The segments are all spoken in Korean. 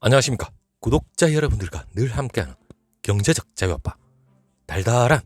안녕하십니까. 구독자 여러분들과 늘 함께하는 경제적 자유아빠 달달한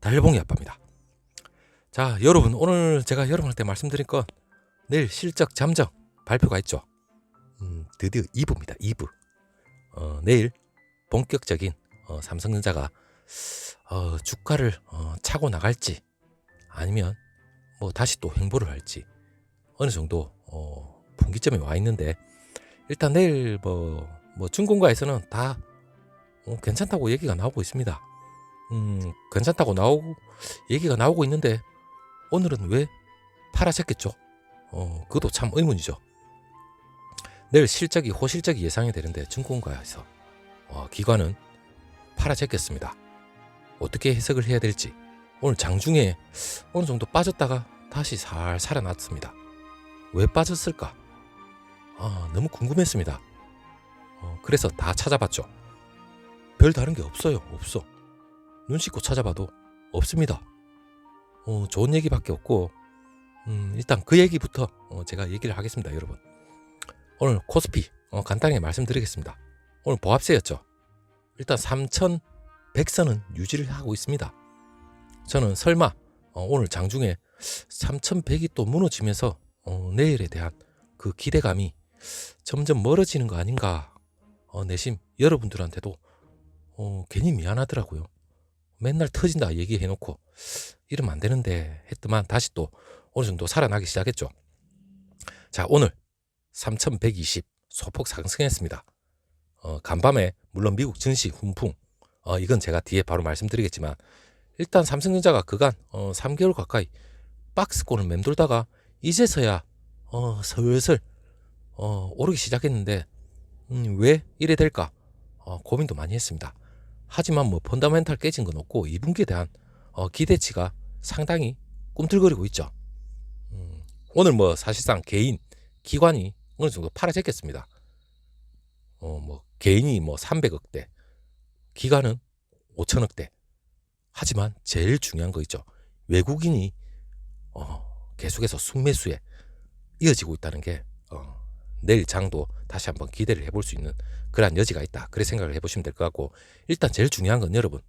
달봉이 아빠입니다. 자 여러분 오늘 제가 여러분한테 말씀드린 건 내일 실적 잠정 발표가 있죠? 음, 드디어 2부입니다. 2부. 어, 내일 본격적인 어, 삼성전자가 어, 주가를 어, 차고 나갈지 아니면 뭐 다시 또 횡보를 할지 어느 정도 어, 분기점에 와 있는데 일단 내일 뭐, 뭐 증권가에서는 다 어, 괜찮다고 얘기가 나오고 있습니다. 음, 괜찮다고 나오고 얘기가 나오고 있는데 오늘은 왜 팔아졌겠죠? 어, 그것도 참 의문이죠. 내일 실적이 호실적이 예상이 되는데 증권가에서 어, 기관은 팔아졌겠습니다. 어떻게 해석을 해야 될지 오늘 장중에 어느 정도 빠졌다가 다시 살 살아났습니다. 왜 빠졌을까? 아, 너무 궁금했습니다. 어, 그래서 다 찾아봤죠. 별 다른 게 없어요. 없어. 눈 씻고 찾아봐도 없습니다. 어, 좋은 얘기밖에 없고, 음, 일단 그 얘기부터 어, 제가 얘기를 하겠습니다, 여러분. 오늘 코스피 어, 간단하게 말씀드리겠습니다. 오늘 보합세였죠. 일단 3,100선은 유지를 하고 있습니다. 저는 설마 어, 오늘 장중에 3,100이 또 무너지면서 어, 내일에 대한 그 기대감이 점점 멀어지는 거 아닌가 어, 내심 여러분들한테도 어, 괜히 미안하더라고요. 맨날 터진다 얘기해놓고 이러면 안 되는데 했더만 다시 또 어느 정도 살아나기 시작했죠. 자 오늘 3120 소폭 상승했습니다. 어, 간밤에 물론 미국 증시 훈풍 어, 이건 제가 뒤에 바로 말씀드리겠지만 일단 삼성전자가 그간 어, 3개월 가까이 박스권을 맴돌다가 이제서야 어, 슬슬 어, 오르기 시작했는데 음, 왜 이래 될까 어, 고민도 많이 했습니다. 하지만 뭐 펀더멘탈 깨진 건 없고 2분기에 대한 어, 기대치가 상당히 꿈틀거리고 있죠. 음, 오늘 뭐 사실상 개인 기관이 어느 정도 팔아졌겠습니다. 어, 뭐 개인이 뭐 300억대, 기관은 5천억대. 하지만 제일 중요한 거 있죠. 외국인이 어, 계속해서 순매수에 이어지고 있다는 게 어, 내일 장도 다시 한번 기대를 해볼 수 있는 그러한 여지가 있다. 그래 생각을 해보시면 될 것 같고 일단 제일 중요한 건 여러분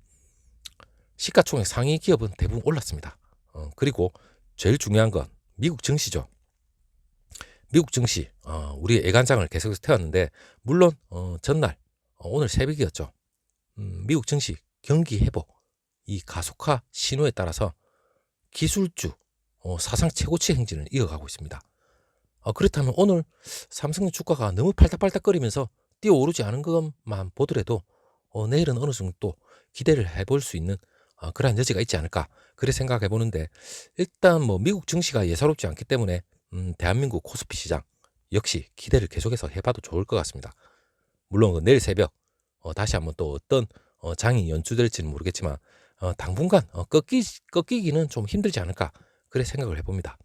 시가총액 상위 기업은 대부분 올랐습니다. 어, 그리고 제일 중요한 건 미국 증시죠. 미국 증시 어, 우리 애간장을 계속해서 태웠는데 물론 어, 전날 어, 오늘 새벽이었죠. 음, 미국 증시 경기 회복 이 가속화 신호에 따라서 기술주 어, 사상 최고치 행진을 이어가고 있습니다. 어, 그렇다면 오늘 삼성 주가가 너무 팔딱팔딱거리면서 뛰어오르지 않은 것만 보더라도 어, 내일은 어느 정도 또 기대를 해볼 수 있는 어, 그러한 여지가 있지 않을까 그래 생각해 보는데 일단 뭐 미국 증시가 예사롭지 않기 때문에 음, 대한민국 코스피 시장 역시 기대를 계속해서 해봐도 좋을 것 같습니다. 물론 그 내일 새벽 어, 다시 한번 또 어떤 어, 장이 연출될지는 모르겠지만 어, 당분간 어, 꺾이, 꺾이기는 좀 힘들지 않을까 그래 생각을 해봅니다.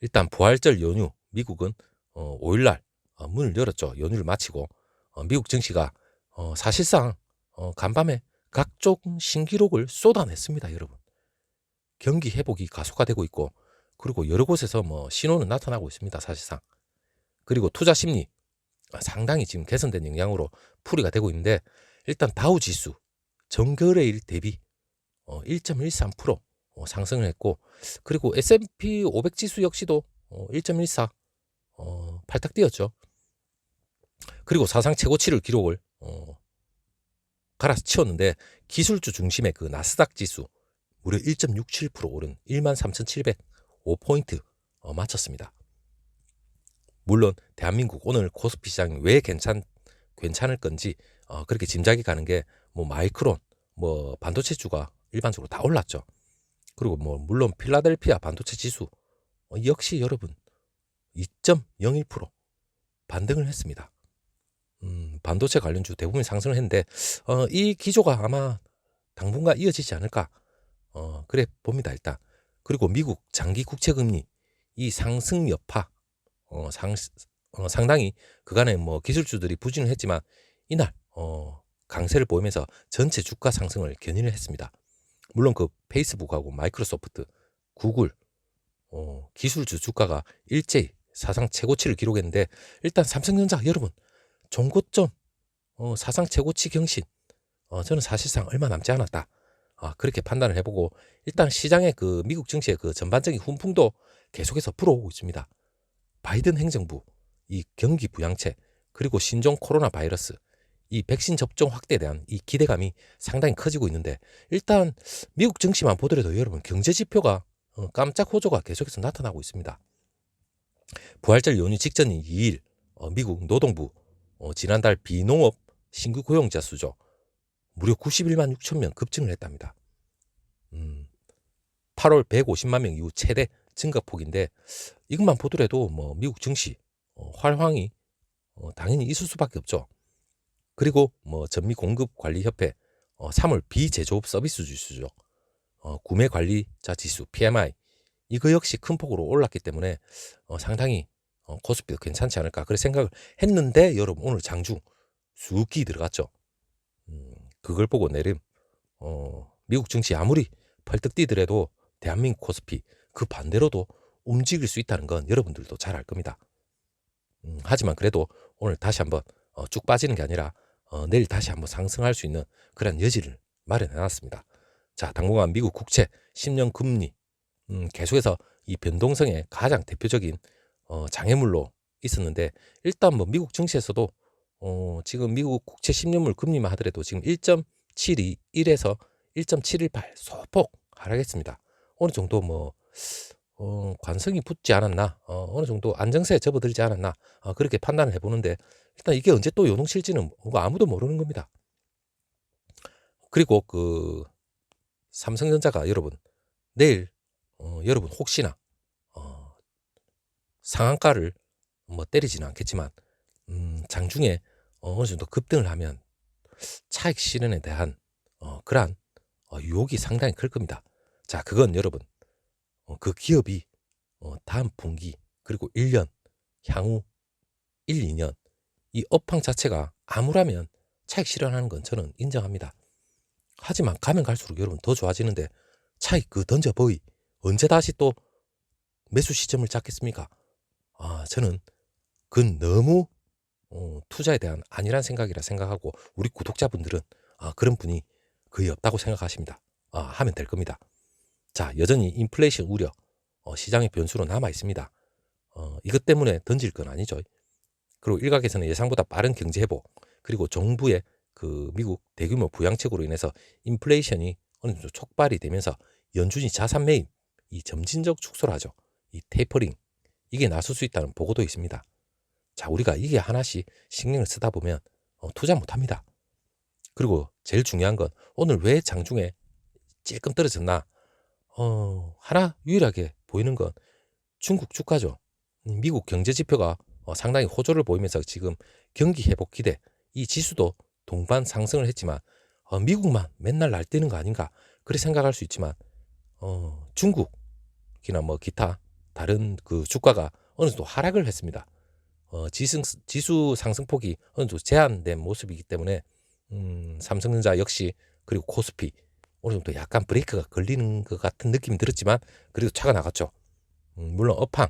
일단 부활절 연휴 미국은 어, 5일날 어, 문을 열었죠. 연휴를 마치고 어, 미국 증시가 어, 사실상 어, 간밤에 각종 신기록을 쏟아냈습니다, 여러분. 경기 회복이 가속화되고 있고 그리고 여러 곳에서 뭐 신호는 나타나고 있습니다, 사실상. 그리고 투자 심리 아, 상당히 지금 개선된 영향으로 풀이가 되고 있는데 일단 다우 지수 정거래일 대비 어, 1.13% 어, 상승을 했고 그리고 S&P 500 지수 역시도 어, 1.14 어, 팔딱 뛰었죠. 그리고 사상 최고치를 기록을 어, 갈아서 치웠는데 기술주 중심의 그 나스닥 지수 무려 1.67% 오른 13,705포인트 어, 마쳤습니다. 물론 대한민국 오늘 코스피 시장이 왜 괜찮 괜찮을 건지 어, 그렇게 짐작이 가는 게 뭐 마이크론, 뭐 반도체 주가 일반적으로 다 올랐죠. 그리고 뭐 물론 필라델피아 반도체 지수 어, 역시 여러분 2.01% 반등을 했습니다. 음, 반도체 관련주 대부분 상승을 했는데 어, 이 기조가 아마 당분간 이어지지 않을까 어, 그래 봅니다 일단 그리고 미국 장기 국채 금리 이 상승 여파 어, 상, 어, 상당히 그간에 뭐 기술주들이 부진을 했지만 이날 어, 강세를 보이면서 전체 주가 상승을 견인을 했습니다. 물론 그 페이스북하고 마이크로소프트, 구글 어, 기술주 주가가 일제히 사상 최고치를 기록했는데 일단 삼성전자 여러분 종고점 어, 사상 최고치 경신. 어, 저는 사실상 얼마 남지 않았다. 아, 그렇게 판단을 해보고 일단 시장의 그 미국 증시의 그 전반적인 훈풍도 계속해서 불어오고 있습니다. 바이든 행정부, 이 경기 부양책, 그리고 신종 코로나 바이러스, 이 백신 접종 확대에 대한 이 기대감이 상당히 커지고 있는데 일단 미국 증시만 보더라도 여러분 경제 지표가 어, 깜짝 호조가 계속해서 나타나고 있습니다. 부활절 연휴 직전인 2일 어, 미국 노동부 어, 지난달 비농업 신규 고용자 수죠. 무려 91만 6천 명 급증을 했답니다. 음, 8월 150만 명 이후 최대 증가폭인데 이것만 보더라도 뭐 미국 증시 어, 활황이 어, 당연히 있을 수밖에 없죠. 그리고 뭐 전미 공급 관리 협회 어, 3월 비제조업 서비스 지수죠. 어, 구매 관리자 지수 PMI 이거 역시 큰 폭으로 올랐기 때문에 어, 상당히 어, 코스피도 괜찮지 않을까 그런 생각을 했는데 여러분 오늘 장중 쑥기 들어갔죠. 음, 그걸 보고 내림 어, 미국 증시 아무리 펄떡 뛰더라도 대한민국 코스피 그 반대로도 움직일 수 있다는 건 여러분들도 잘 알 겁니다. 음, 하지만 그래도 오늘 다시 한번 어, 쭉 빠지는 게 아니라 어, 내일 다시 한번 상승할 수 있는 그런 여지를 마련해 놨습니다. 자, 당분간 미국 국채 10년 금리 음, 계속해서 이 변동성의 가장 대표적인 어, 장애물로 있었는데 일단 뭐 미국 증시에서도 어, 지금 미국 국채 10년물 금리만 하더라도 지금 1.721에서 1.718 소폭 하락했습니다. 어느 정도 뭐 어, 관성이 붙지 않았나, 어, 어느 정도 안정세에 접어들지 않았나, 어, 그렇게 판단을 해보는데, 일단 이게 언제 또 요동칠지는 뭐 아무도 모르는 겁니다. 그리고 그, 삼성전자가 여러분, 내일, 어, 여러분 혹시나, 어, 상한가를 뭐 때리지는 않겠지만, 음, 장중에 어, 어느 정도 급등을 하면 차익 실현에 대한, 어, 그러한, 어, 유혹이 상당히 클 겁니다. 자, 그건 여러분, 어, 그 기업이 어, 다음 분기 그리고 1년 향후 1, 2년 이 업황 자체가 암울하면 차익 실현하는 건 저는 인정합니다. 하지만 가면 갈수록 여러분 더 좋아지는데 차익 그 던져 보이 언제 다시 또 매수 시점을 잡겠습니까? 아 저는 그건 너무 어, 투자에 대한 아니란 생각이라 생각하고 우리 구독자분들은 아, 그런 분이 거의 없다고 생각하십니다. 아, 하면 될 겁니다. 자, 여전히 인플레이션 우려, 어, 시장의 변수로 남아 있습니다. 어, 이것 때문에 던질 건 아니죠. 그리고 일각에서는 예상보다 빠른 경제 회복, 그리고 정부의 그 미국 대규모 부양책으로 인해서 인플레이션이 어느 정도 촉발이 되면서 연준이 자산 매입, 이 점진적 축소를 하죠. 이 테이퍼링, 이게 나설 수 있다는 보고도 있습니다. 자, 우리가 이게 하나씩 신경을 쓰다 보면 어, 투자 못 합니다. 그리고 제일 중요한 건 오늘 왜 장중에 찔끔 떨어졌나? 어, 하나 유일하게 보이는 건 중국 주가죠. 음, 미국 경제 지표가 어, 상당히 호조를 보이면서 지금 경기 회복 기대 이 지수도 동반 상승을 했지만 어, 미국만 맨날 날뛰는 거 아닌가 그렇게 생각할 수 있지만 어, 중국 이나 뭐 기타 다른 그 주가가 어느 정도 하락을 했습니다. 어, 지승, 지수 상승폭이 어느 정도 제한된 모습이기 때문에 음, 삼성전자 역시 그리고 코스피 어느 정도 약간 브레이크가 걸리는 것 같은 느낌이 들었지만 그래도 차가 나갔죠. 음, 물론 업황,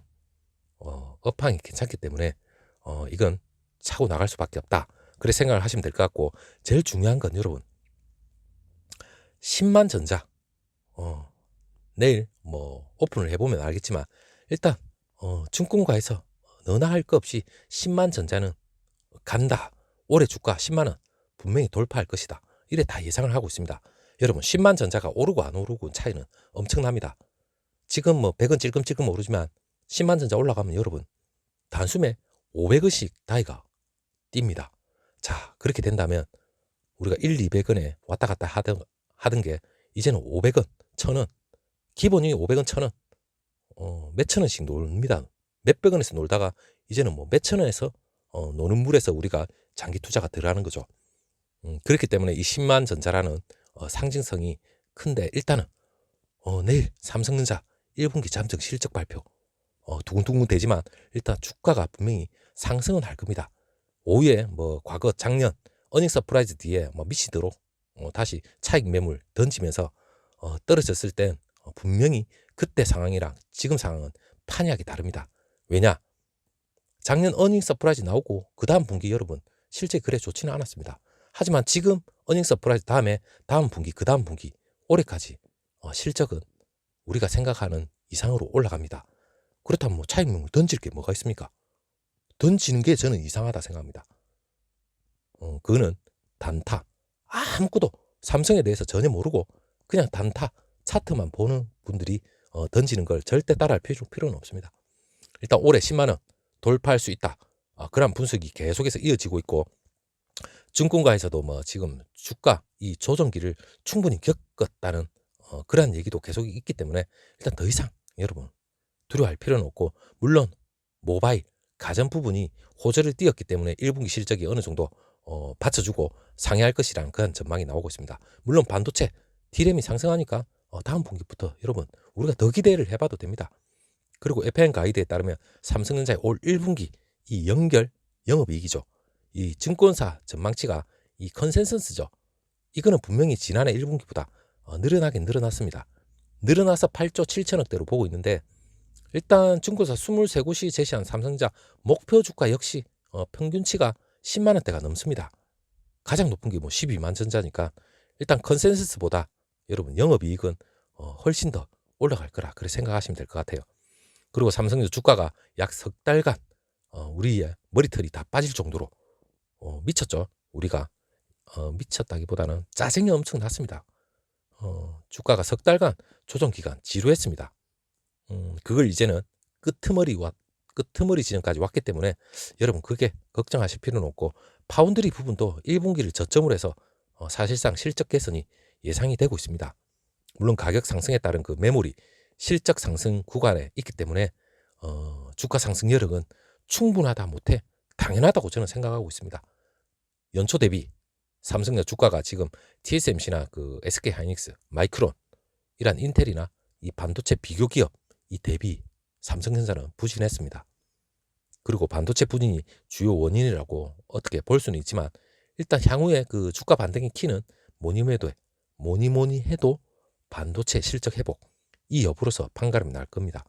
어, 업황이 괜찮기 때문에 어, 이건 차고 나갈 수밖에 없다. 그래 생각을 하시면 될 것 같고 제일 중요한 건 여러분 10만 전자 어, 내일 뭐 오픈을 해보면 알겠지만 일단 어, 증권가에서 너나 할 것 없이 10만 전자는 간다. 올해 주가 10만 원 분명히 돌파할 것이다. 이래 다 예상을 하고 있습니다. 여러분 10만 전자가 오르고 안 오르고 차이는 엄청납니다. 지금 뭐 100원 찔끔찔끔 오르지만 10만 전자 올라가면 여러분 단숨에 500원씩 다이가 뜁니다. 자 그렇게 된다면 우리가 1, 200원에 왔다 갔다 하던, 하던 게 이제는 500원, 1000원 기본이 500원, 1000원 어, 몇천 원씩 놀니다. 몇백 원에서 놀다가 이제는 뭐 몇천 원에서 어, 노는 물에서 우리가 장기 투자가 들어가는 거죠. 음, 그렇기 때문에 이 10만 전자라는 어, 상징성이 큰데 일단은 어, 내일 삼성전자 1분기 잠정 실적 발표 어, 두근두근 되지만 일단 주가가 분명히 상승은 할 겁니다. 오후에 뭐 과거 작년 어닝 서프라이즈 뒤에 뭐 미치도록 어, 다시 차익 매물 던지면서 어, 떨어졌을 땐 어, 분명히 그때 상황이랑 지금 상황은 판이하게 다릅니다. 왜냐? 작년 어닝 서프라이즈 나오고 그 다음 분기 여러분 실제 그래 좋지는 않았습니다. 하지만 지금 어닝 서프라이즈 다음에 다음 분기 그 다음 분기 올해까지 어, 실적은 우리가 생각하는 이상으로 올라갑니다. 그렇다면 뭐 차익명을 던질 게 뭐가 있습니까? 던지는 게 저는 이상하다 생각합니다. 어, 그거는 단타. 아무것도 삼성에 대해서 전혀 모르고 그냥 단타 차트만 보는 분들이 어, 던지는 걸 절대 따라할 필요, 필요는 없습니다. 일단 올해 10만 원 돌파할 수 있다. 어, 그런 분석이 계속해서 이어지고 있고 증권가에서도 뭐 지금 주가 이 조정기를 충분히 겪었다는 어, 그러한 얘기도 계속 있기 때문에 일단 더 이상 여러분 두려워할 필요는 없고 물론 모바일 가전 부분이 호재를 띄었기 때문에 1분기 실적이 어느 정도 어, 받쳐주고 상회할 것이라는 그런 전망이 나오고 있습니다. 물론 반도체 디램이 상승하니까 어, 다음 분기부터 여러분 우리가 더 기대를 해봐도 됩니다. 그리고 FN 가이드에 따르면 삼성전자의 올 1분기 이 연결 영업이익이죠. 이 증권사 전망치가 이 컨센서스죠. 이거는 분명히 지난해 1분기보다 어, 늘어나긴 늘어났습니다. 늘어나서 8조 7천억대로 보고 있는데 일단 증권사 23곳이 제시한 삼성전자 목표 주가 역시 어, 평균치가 10만 원대가 넘습니다. 가장 높은 게 뭐 12만 전자니까 일단 컨센서스보다 여러분 영업이익은 어, 훨씬 더 올라갈 거라 그렇게 생각하시면 될 것 같아요. 그리고 삼성전자 주가가 약 석 달간 어, 우리의 머리털이 다 빠질 정도로 어, 미쳤죠. 우리가 어, 미쳤다기보다는 짜증이 엄청 났습니다. 어, 주가가 석 달간 조정 기간 지루했습니다. 음, 그걸 이제는 끄트머리와 끄트머리 지점까지 왔기 때문에 여러분 그게 걱정하실 필요는 없고 파운드리 부분도 1분기를 저점으로 해서 어, 사실상 실적 개선이 예상이 되고 있습니다. 물론 가격 상승에 따른 그 메모리 실적 상승 구간에 있기 때문에 어, 주가 상승 여력은 충분하다 못해 당연하다고 저는 생각하고 있습니다. 연초 대비 삼성의 주가가 지금 TSMC나 그 SK 하이닉스, 마이크론 이란 인텔이나 이 반도체 비교 기업 이 대비 삼성전자는 부진했습니다. 그리고 반도체 부진이 주요 원인이라고 어떻게 볼 수는 있지만 일단 향후에 그 주가 반등의 키는 해도 뭐니 뭐니 해도 반도체 실적 회복 이 여부로서 판가름이 날 겁니다.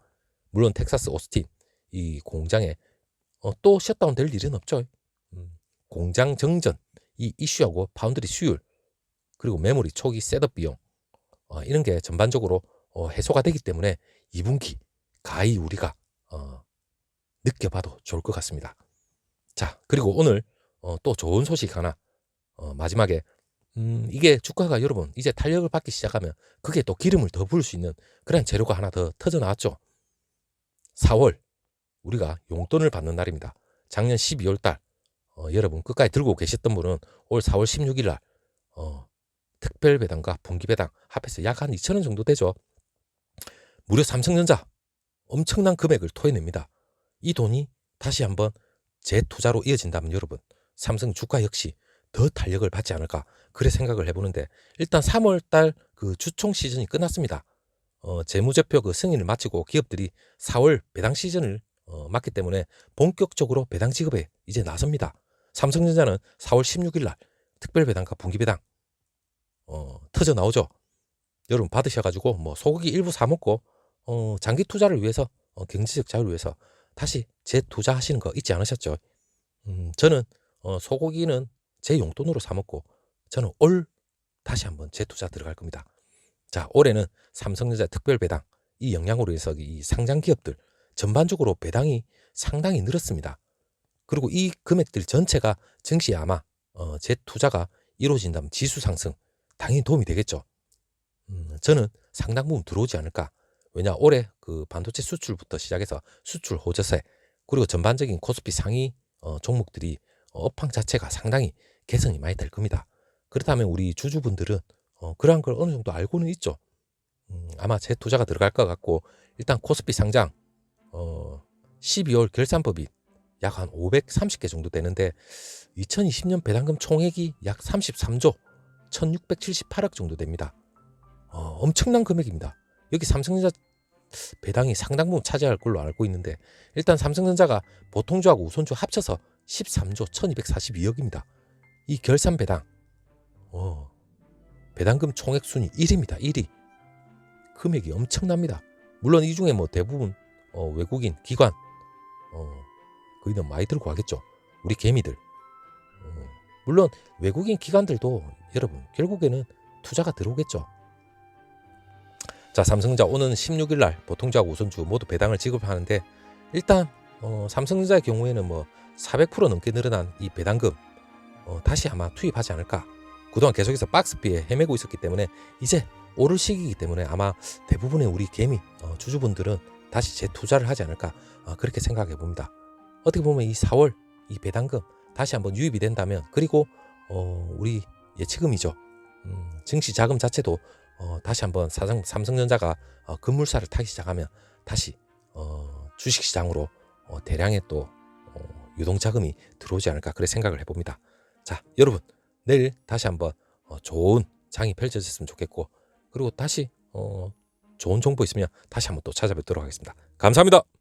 물론 텍사스 오스틴 이 공장에 어, 또 셧다운 될 일은 없죠. 음, 공장 정전 이 이슈하고 파운드리 수율 그리고 메모리 초기 셋업 비용 어, 이런 게 전반적으로 어, 해소가 되기 때문에 2분기 가히 우리가 어, 느껴봐도 좋을 것 같습니다. 자 그리고 오늘 어, 또 좋은 소식 하나 어, 마지막에 음, 이게 주가가 여러분 이제 탄력을 받기 시작하면 그게 또 기름을 더 부을 수 있는 그런 재료가 하나 더 터져 나왔죠. 4월 우리가 용돈을 받는 날입니다. 작년 12월 달 어, 여러분 끝까지 들고 계셨던 분은 올 4월 16일 날 어, 특별 배당과 분기 배당 합해서 약 한 2천 원 정도 되죠. 무려 삼성전자 엄청난 금액을 토해냅니다. 이 돈이 다시 한번 재투자로 이어진다면 여러분 삼성 주가 역시 더 탄력을 받지 않을까 그래 생각을 해보는데 일단 3월 달 그 주총 시즌이 끝났습니다. 어, 재무제표 그 승인을 마치고 기업들이 4월 배당 시즌을 어, 맞기 때문에 본격적으로 배당 지급에 이제 나섭니다. 삼성전자는 4월 16일 날 특별 배당과 분기 배당 어, 터져 나오죠. 여러분 받으셔가지고 뭐 소고기 일부 사 먹고 어, 장기 투자를 위해서 어, 경제적 자유를 위해서 다시 재투자하시는 거 잊지 않으셨죠? 음, 저는 어, 소고기는 제 용돈으로 사 먹고 저는 올 다시 한번 재투자 들어갈 겁니다. 자 올해는 삼성전자 특별 배당 이 영향으로 해서 이 상장 기업들 전반적으로 배당이 상당히 늘었습니다. 그리고 이 금액들 전체가 증시에 아마 어, 재투자가 이루어진다면 지수 상승 당연히 도움이 되겠죠. 음, 저는 상당 부분 들어오지 않을까. 왜냐 올해 그 반도체 수출부터 시작해서 수출 호조세 그리고 전반적인 코스피 상위 어, 종목들이 어, 업황 자체가 상당히 개선이 많이 될 겁니다. 그렇다면 우리 주주분들은 어, 그러한 걸 어느 정도 알고는 있죠. 음, 아마 재 투자가 들어갈 것 같고 일단 코스피 상장 어, 12월 결산법이 약 한 530개 정도 되는데 2020년 배당금 총액이 약 33조 1678억 정도 됩니다. 어, 엄청난 금액입니다. 여기 삼성전자 배당이 상당 부분 차지할 걸로 알고 있는데 일단 삼성전자가 보통주하고 우선주 합쳐서 13조 1242억입니다. 이 결산 배당 어, 배당금 총액 순위 1위입니다. 1위. 금액이 엄청납니다. 물론 이 중에 뭐 대부분 어, 외국인 기관 어, 거의 는 많이 들고 가겠죠. 우리 개미들 어, 물론 외국인 기관들도 여러분 결국에는 투자가 들어오겠죠. 자 삼성전자 오는 16일 날 보통주하고 우선주 모두 배당을 지급하는데 일단 어, 삼성전자의 경우에는 뭐 400% 넘게 늘어난 이 배당금 어, 다시 아마 투입하지 않을까. 그동안 계속해서 박스비에 헤매고 있었기 때문에 이제 오를 시기이기 때문에 아마 대부분의 우리 개미 어, 주주분들은 다시 재투자를 하지 않을까 어, 그렇게 생각해 봅니다. 어떻게 보면 이 4월 이 배당금 다시 한번 유입이 된다면 그리고 어, 우리 예치금이죠. 음, 증시 자금 자체도 어, 다시 한번 사상, 삼성전자가 어, 급물살을 타기 시작하면 다시 어, 주식시장으로 어, 대량의 또 어, 유동자금이 들어오지 않을까 그래 생각을 해봅니다. 자 여러분 내일 다시 한번 어, 좋은 장이 펼쳐졌으면 좋겠고 그리고 다시 어, 좋은 정보 있으면 다시 한번 또 찾아뵙도록 하겠습니다. 감사합니다.